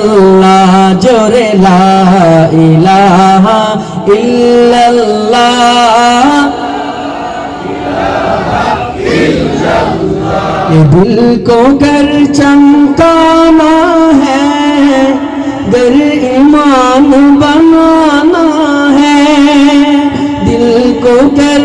ইল্লাল্লাহ জোরে লা ইলাহা ইল্লাল্লাহ ये दिल को कर चमकाना है गर ईमान बनाना है दिल को कर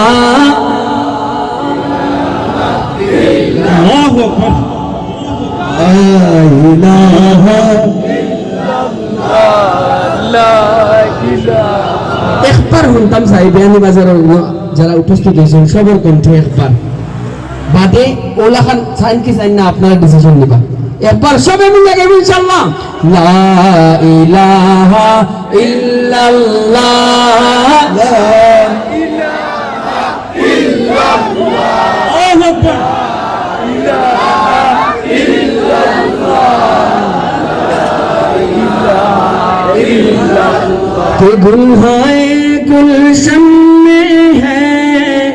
শুনতাম সাইবিয়ানি বাজারের যারা উপস্থিত হয়েছেন, সবের কণ্ঠে একবার। বাদে ওলা খান সাইন কি সাইন না, আপনারা ডিসিশন নিবা। একবার সবে মিলে গেব ইনশাআল্লাহ। লা ইলাহা ইল্লাল্লাহ। লা ইলাহা ইল্লাল্লাহ। আল্লাহু আকবার ইলাহা ইল্লাল্লাহ। লা ইলাহা ইল্লাল্লাহ गुलशन में है,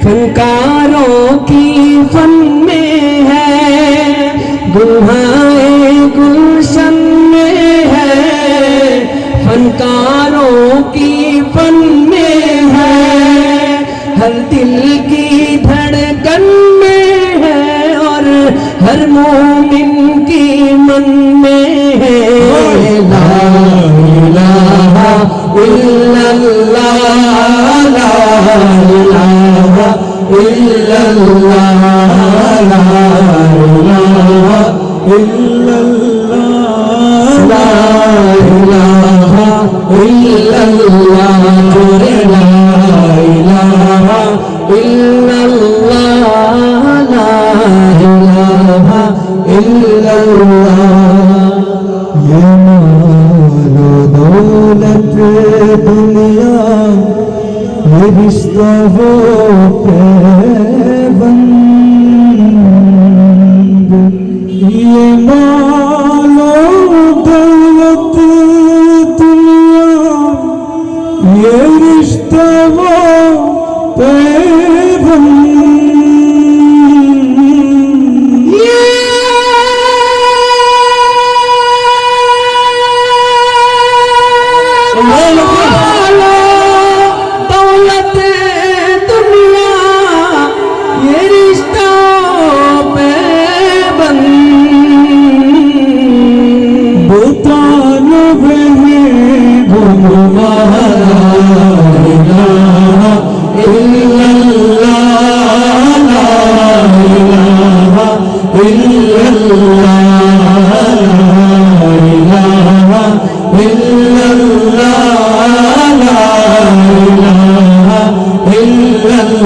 फनकारों की फन में है। गुल्हाए गुलशन में है, फनकारों की फन में है। हर दिल की धड़कन में है और हर मोमिन की मन में है। إلا الله بستو پیوند یہ مالو دولت دنیا یہ رشتہ وہ پیوند إلا الله